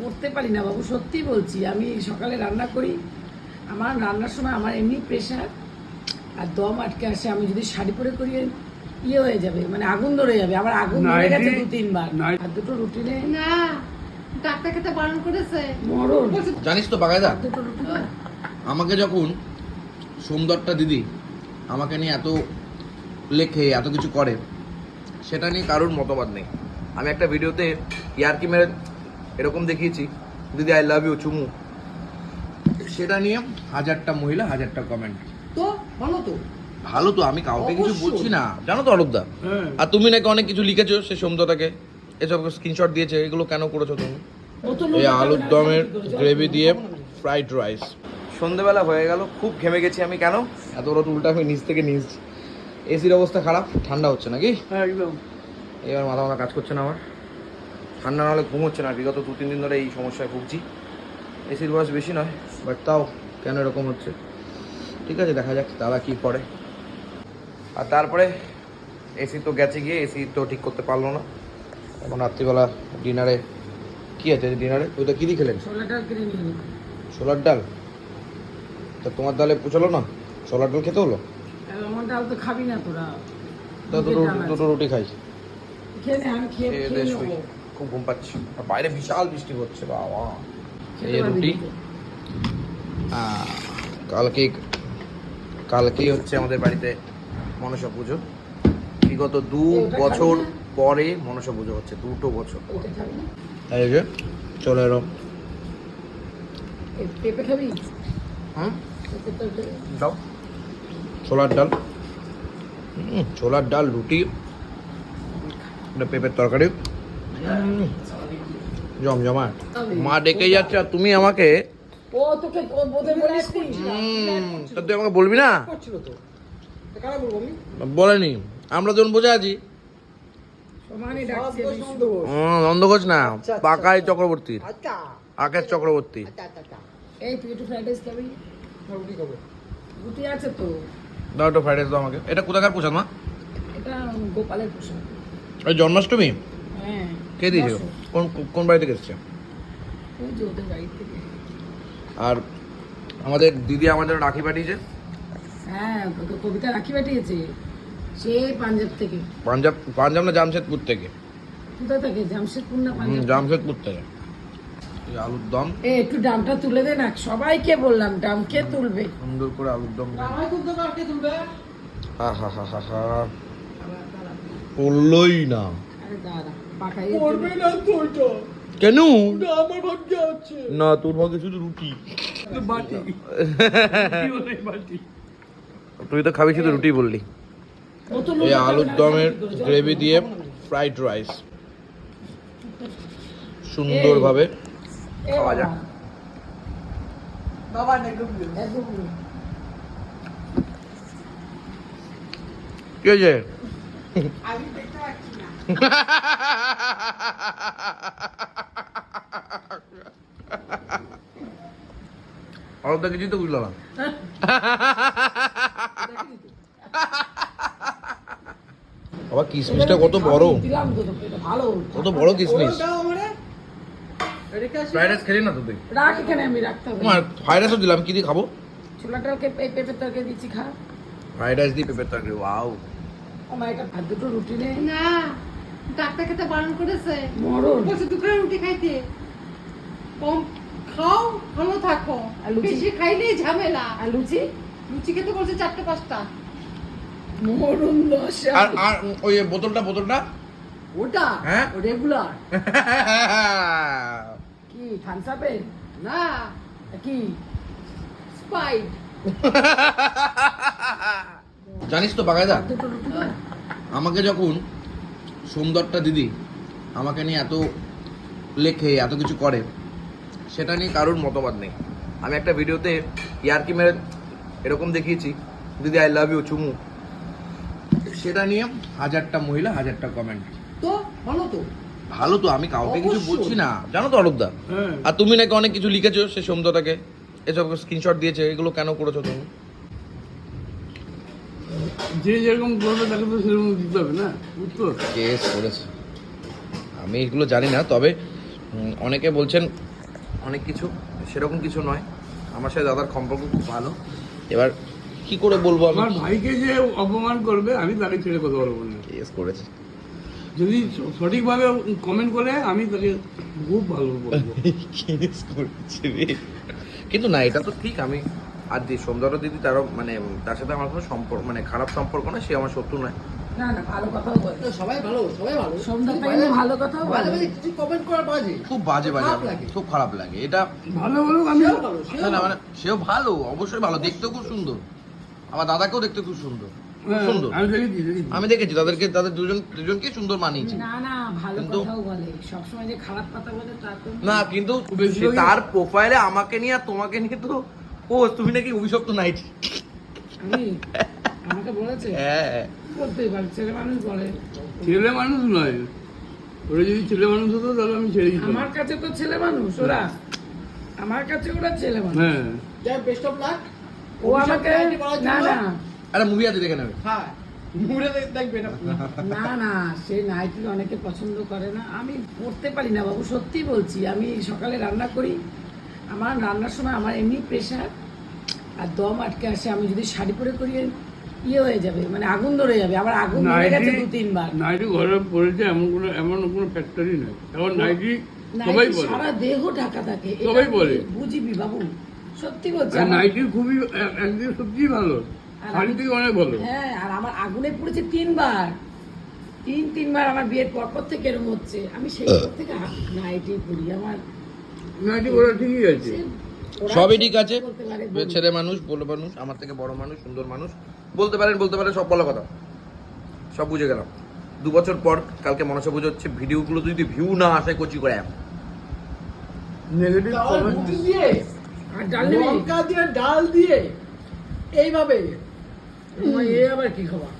করতে পারি না বাবু সত্যি বলছি। আমি সকালে রান্না করি। আমার রান্নার সময় আমার এমনি প্রেশার আর দম আটকে আসে। আমি যদি শাড়ি পরে করি ইয়ে হয়ে যাবে মানে আগুন ধরে যাবে। আমার আগুন ধরে গেছে দু তিনবার আর দুটো রুটি নেই না ডাক্তার খেতে বারণ করেছে। মরণ। জানিস তো বাগাইদা আমাকে যখন সুন্দরটা দিদি আমাকে নিয়ে এত লেখে এত কিছু করে সেটা নিয়ে কারোর মতবাদ নেই। আমি একটা ভিডিওতে ইয়ারকি মেরে এরকম দেখিয়েছি। দিদি আই লাভ ইউ চুমু। সেটা নিয়ে হাজারটা মহিলা হাজারটা কমেন্ট তো বলো তো। ভালো তো আমি কাউকে কিছু। বলছি না। জানো তো অরূপদা? হ্যাঁ। আর তুমি নাকি অনেক কিছু লিখেছো সে সোমদাতাকে এসব স্ক্রিনশট দিয়েছে এগুলো কেন করেছ তুমি? এই আলুর দমের গ্রেভি দিয়ে ফ্রাইড রাইস সন্ধেবেলা হয়ে গেল খুব ঘেমে গেছি আমি কেন? এত বড় টুলটা আমি নিচ থেকে নিয়েছি এসির অবস্থা খারাপ ঠান্ডা হচ্ছে নাকি? একদম। এবার মাথা মাথা কাজ করছে না আমার। ঠান্ডা নাহলে ঘুম হচ্ছে না। বিগত দু তিন দিন ধরে এই সমস্যায় ভুগছি। এসির বয়স বেশি নয় বাট তাও কেন এরকম হচ্ছে? ঠিক আছে দেখা যাক তারা কি করে। আর তারপরে এসি তো গেছে গিয়ে এসি তো ঠিক করতে পারল না। এখন রাত্রিবেলা ডিনারে কি আছে ডিনারে ওইটা কী দিয়ে খেলেন। ছোলার ডাল তা তোমার ডালে পুছালো না? ছোলার ডাল খেতে হলো? আমার ডাল তো খাবি না তোরা। দুটো রুটি খাই খেয়ে খুব ঘুম পাচ্ছি। আর বাইরে বিশাল বৃষ্টি হচ্ছে বাবা। এই রুটি। কালকে কালকেই হচ্ছে আমাদের বাড়িতে মনসা পুজো। বিগত দু বছর পরে মনসা পুজো হচ্ছে দুটো বছর তাই যে চলে এলো হুম? দাও। ছোলার ডাল। ছোলার ডাল রুটি। একটা পেঁপের তরকারি। জমজমাট। মা ডেকে যাচ্ছে আর তুমি আমাকে ও তোকে তুই আমাকে বলবি না? বলেনি। আমরা যখন বসে আছি। সমানই ডাকছি আমি শুধু। হুম, নন্দ ঘোষ না পাকাই চক্রবর্তীর আচ্ছা। আকাশ চক্রবর্তী। আচ্ছা আচ্ছা আচ্ছা। এই তুই একটু ফ্রাইড রাইস খাবি রুটি খাব। রুটি আছে তো। দাও একটু ফ্রাইড রাইস দাও আমাকে। এটা কোথাকার প্রসাদ মা? এটা গোপালের পোশাক। ওই জন্মাষ্টমী? কে দিয়েছিল? কোন কোন বাড়ি থেকে এসছে? আর আমাদের দিদি জন্য রাখি পাঠিয়েছে? হ্যাঁ কবিতা রাখি পাঠিয়েছে। সে পাঞ্জাব থেকে। পাঞ্জাব পাঞ্জাব না জামশেদপুর থেকে? কোথা থেকে? জামশেদপুর না পাঞ্জাব জামশেদপুর থেকে। এই আলুর দম? এ একটু ডামটা তুলে দে না সবাইকে বললাম ডাম কে তুলবে? সুন্দর করে আলুর দম হা হা হা হা হা। দাঁড়া, দাঁড়া। না। আরে দাঁড়া। করবে না তো ওইটা কেন আমার ভাগ্যে আছে। না তোর ভাগে শুধু রুটি। বাটি। কি বলে বাটি। তুই তো খাবি শুধু রুটি বললি। এই আলুর দমের গ্রেভি দিয়ে ফ্রাইড রাইস। সুন্দরভাবে খাওয়া যাক। কি হয়েছে অল্পটা কিছুই তো বুঝলো না আবার কিসমিসটা কত বড় কত বড় কিসমিস ফ্রাইড রাইস খেলি না তো তুই রাখ এখানে আমি রাখতে হবে ফ্রাইড রাইসও দিলাম কি দিয়ে খাব ছোলাটাকে পেঁপের তরকারি দিচ্ছি খা ফ্রাইড রাইস দিয়ে পেঁপের তরকারি ওয়াও আমার এটা আর দুটো রুটি নেই না ডাক্তার খেতে বারণ করেছে। মরণ? বলছে দুপুরে রুটি খাইতে। কম খাও ভালো থাকো। বেশি খাইলেই ঝামেলা। আর লুচি? লুচি খেতে বলছে চারটে পাঁচটা। মরণ দশা আর আর ওই বোতলটা বোতলটা? ওটা? হ্যাঁ? রেগুলার? কি না। কি? স্পাইড জানিস তো বাগাইদা? আমাকে যখন সুন্দরটা দিদি আমাকে নিয়ে এত লেখে এত কিছু করে সেটা নিয়ে কারোর মতবাদ নেই। আমি একটা ভিডিওতে ইয়ারকি মেরে এরকম দেখিয়েছি দিদি আই লাভ ইউ চুমু। সেটা নিয়ে হাজারটা মহিলা হাজারটা কমেন্ট তো বলো তো? ভালো তো আমি কাউকে কিছু বলছি না। জানো তো অরূপদা হ্যাঁ। আর তুমি নাকি অনেক কিছু লিখেছো সে সোমদাতাকে এসব স্ক্রিনশট দিয়েছে এগুলো কেন করেছ তুমি? যে যেরকম করবে তাকে তো সেরকম দিতে হবে না উত্তর কেস করেছে আমি এগুলো জানি না তবে অনেকে বলছেন অনেক কিছু সেরকম কিছু নয়। আমার সাথে দাদার সম্পর্ক খুব ভালো। এবার কি করে বলব আমার ভাইকে যে অপমান করবে আমি তাকে ছেড়ে কথা বলব না। কেস করেছে। যদি সঠিকভাবে কমেন্ট করে আমি তাকে খুব ভালো বলব। কেস করেছে কিন্তু না এটা তো ঠিক আমি আর যে সৌন্দর্য দিদি তারও মানে তার সাথে আমার কোনো সম্পর্ক মানে খারাপ সম্পর্ক না সে আমার শত্রু নয়। না না ভালো কথাও বলে। সবাই ভালো সবাই ভালো। সন্ধ্যাটা ভালো কথাও বলে। কিছু কমেন্ট করা বাজে খুব বাজে খুব খারাপ লাগে। এটা ভালো বলুক আমি। না না মানে সেও ভালো অবশ্যই ভালো। দেখতেও খুব সুন্দর। আমার দাদাকেও দেখতে খুব সুন্দর। খুব হ্যাঁ, সুন্দর। আমি দেখেছি দেখেছি। আমি দেখেছি তাদেরকে তাদের দুজন দুজনকে সুন্দর মানিয়েছে। না না ভালো কিন্তু- কথাও বলে। সবসময় যে খারাপ কথা বলে তা না কিন্তু সে তার প্রোফাইলে আমাকে নিয়ে আর তোমাকে নিয়ে তো ও তুমি নাকি অভিশপ্ত নাইট। আমি? আমাকে বলেছে? হ্যাঁ। বলতেই পারে ছেলে মানুষ বলে। ছেলে মানুষ নয়। ওরা যদি ছেলে মানুষ হতো তাহলে আমি ছেড়ে দিতাম। আমার কাছে তো ছেলে মানুষ ওরা। আমার কাছে ওরা ছেলে মানুষ। হ্যাঁ। যাই বেস্ট অফ লাক ও আমাকে না না। আরে মুভি আছে দেখে নেবে। হ্যাঁ। না না সে নাইটি অনেকে পছন্দ করে না। আমি পড়তে পারি না বাবু সত্যি বলছি। আমি সকালে রান্না করি আমার রান্নার সময় আমার এমনি প্রেশার আর দম আটকে আসে আমি যদি শাড়ি পরে করি ইয়ে হয়ে যাবে মানে আগুন ধরে যাবে আমার আগুন ধরে গেছে দু তিনবার নাইটি ঘরে পড়েছে এমন কোনো এমন কোনো ফ্যাক্টরি নেই। এখন নাইটি সবাই বলে। সারা দেহ ঢাকা থাকে সবাই বলে। বুঝিবি বাবু সত্যি বলছি নাইটি খুবই এক- একদিকে সত্যিই ভালো শাড়ি আমি- থেকে অনেক ভালো। হ্যাঁ আর আমার আগুনে পড়েছে তিনবার। তিন তিনবার আমার বিয়ের পর পর থেকে এরকম হচ্ছে। আমি সেই পর থেকে নাইটি পড়ি আমার নাইটি ওরা ঠিকই আছে। সবই ঠিক আছে। ছেলে মানুষ বড় মানুষ আমার থেকে বড় মানুষ সুন্দর মানুষ। বলতে পারেন বলতে পারেন সব বলা কথা। সব বুঝে গেলাম। দু বছর পর কালকে মনসা পুজো হচ্ছে ভিডিওগুলো যদি ভিউ না আসে কচি করে নেগেটিভ কমেন্ট দিয়ে আর ডাল দিয়ে ডাল দিয়ে এইভাবে। এ আবার কি খাবার?